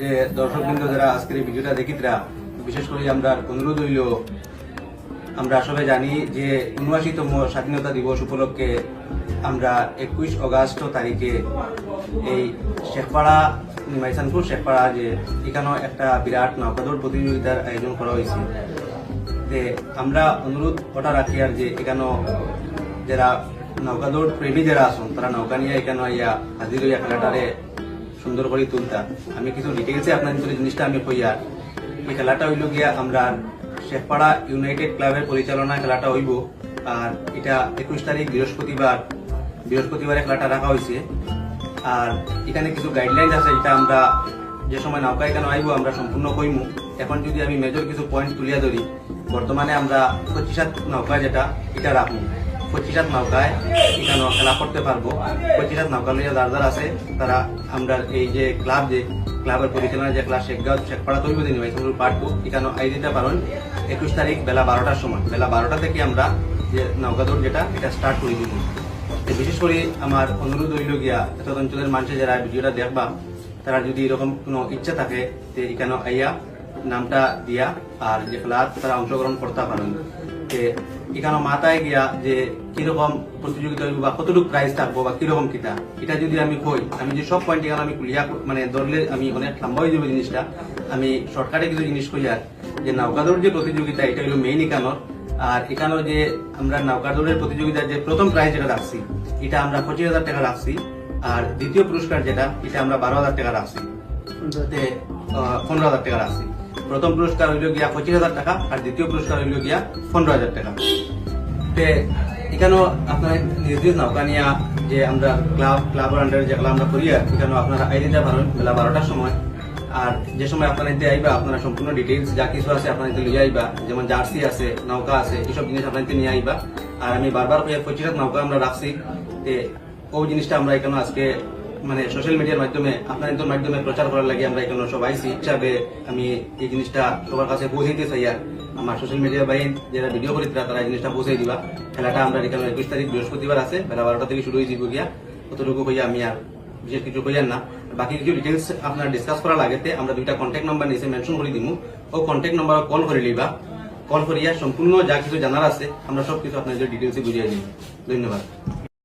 যে দর্শকবৃন্দ যারা আজকের এই ভিডিওটা দেখিতরা, বিশেষ করে আমরা অনুরোধ হইল আমরা সবাই জানি যে উনআশিতম স্বাধীনতা দিবস উপলক্ষে আমরা একুশ অগাস্ট তারিখে এই শেখপাড়া, মাইসানপুর শেখপাড়া যে এখানেও একটা বিরাট নৌকাদৌড় প্রতিযোগিতার আয়োজন করা হয়েছে। যে আমরা অনুরোধ ওটা রাখি আর যে এখানেও যারা নৌকাদৌড় প্রেমী যারা আছেন, তারা নৌকা নিয়ে এখানে ইয়া হাজির হইয়া খেলাটারে সুন্দর করে তুলতা আমি কিছু ডিটেলসে আপনার ভিতরে জিনিসটা আমি কইয়া। এই খেলাটা হইল গিয়া আমরা শেখপাড়া ইউনাইটেড ক্লাবের পরিচালনায় খেলাটা হইব। আর এটা একুশ তারিখ বৃহস্পতিবার, বৃহস্পতিবারে খেলাটা রাখা হয়েছে আর এখানে কিছু গাইডলাইন আছে এটা আমরা যে সময় নৌকা এখানে আইব, আমরা সম্পূর্ণ কইমু। এখন যদি আমি মেজর কিছু পয়েন্ট তুলিয়া ধরি, বর্তমানে আমরা পঁচিশাত নৌকা যেটা, এটা রাখব। পঁচিশাত নৌকায় এখানে খেলা করতে পারব। পঁচিশাত নৌকা লইয়া যার যার আছে, তারা আমরা এই যে ক্লাব যে, ক্লাবের পরিচালনা যে ক্লাব শেখগাঁও শেখপাড়া দিন ভাইসুল পাঠবো এখানে আই দিতে পারেন একুশ তারিখ বেলা বারোটার সময়। বেলা বারোটা থেকে আমরা যে নৌকা দৌড় যেটা, এটা স্টার্ট করে দিব। বিশেষ করে আমার অনুরোধ হইল গিয়া এত অঞ্চলের মানুষের যারা ভিডিওটা দেখবা, তারা যদি এরকম কোনো ইচ্ছা থাকে যে এখানে আইয়া নামটা দিয়া আর যে ক্লাব, তারা অংশগ্রহণ করতে পারেন যে এখানে মাথায় গিয়া যে কীরকম প্রতিযোগিতা হইব বা কতটুকু প্রাইজ থাকব বা কীরকম কিতা এটা যদি আমি কই আমি যে সব পয়েন্ট এখানে আমি ক্লিয়ার মানে ধরলে আমি অনেক লম্বা হয়ে যাবে জিনিসটা। আমি শর্টকাটে কিছু জিনিস কই আর যে নৌকাদৌড় যে প্রতিযোগিতা এটা হলো মেইন এখানোর। আর এখানেও যে আমরা নৌকাদৌড়ের প্রতিযোগিতার যে প্রথম প্রাইজ যেটা রাখছি এটা আমরা পঁচিশ হাজার টাকা রাখছি। আর দ্বিতীয় পুরস্কার যেটা এটা আমরা বারো হাজার টাকা রাখছি। পনেরো হাজার টাকা রাখছি। প্রথম পুরস্কার হইল গিয়া পঁচিশ হাজার টাকা আর দ্বিতীয় পুরস্কার হইল গিয়া পনেরো হাজার টাকা। তে এখানেও আপনার নির্দিষ্ট নৌকা নিয়া যে আমরা ক্লাব, ক্লাবের আন্ডারে যেগুলো আমরা করি আর এখানেও আপনারা আই দিতে পারেন বেলা বারোটার সময় আর যে সময় আপনারা এতে আইবা, আপনারা সম্পূর্ণ ডিটেইলস যা কিছু আছে আপনারা লিয়ে আইবা, যেমন জার্সি আছে, নৌকা আছে এইসব জিনিস আপনারা এতে নিয়ে আইবা। আর আমি বারবার পঁচিশ হাজার নৌকা আমরা রাখছি ও জিনিসটা আমরা এখানে আজকে মানে সোশ্যাল মিডিয়ার মাধ্যমে আপনাদের মাধ্যমে প্রচার করার লাগে আমরা এখানে সবাই আইছি হিসাবে আমি এই জিনিসটা সবার কাছে পৌঁছাইতে চাই আর আমার সোশ্যাল মিডিয়া বাইন যারা ভিডিও করি তারা এই জিনিসটা পৌঁছাই দিবা। খেলাটা আমরা এখানে একুশ তারিখ, বৃহস্পতিবার আছে, বেলা বারোটা থেকে শুরু হয়ে যাব গিয়া। কতটুকু হইয়া আমি আর বিশেষ কিছু কইয়ার না। বাকি কিছু ডিটেলস আপনার ডিসকাস করার লাগেতে আমরা দুইটা কন্ট্যাক্ট নাম্বার নিচে মেনশন করে দিমু। ও কন্ট্যাক্ট নাম্বার কল করে লিবা কল করিয়া সম্পূর্ণ যা কিছু জানার আছে, আমরা সব কিছু আপনাদের ডিটেলসে বুঝিয়ে দিব ধন্যবাদ।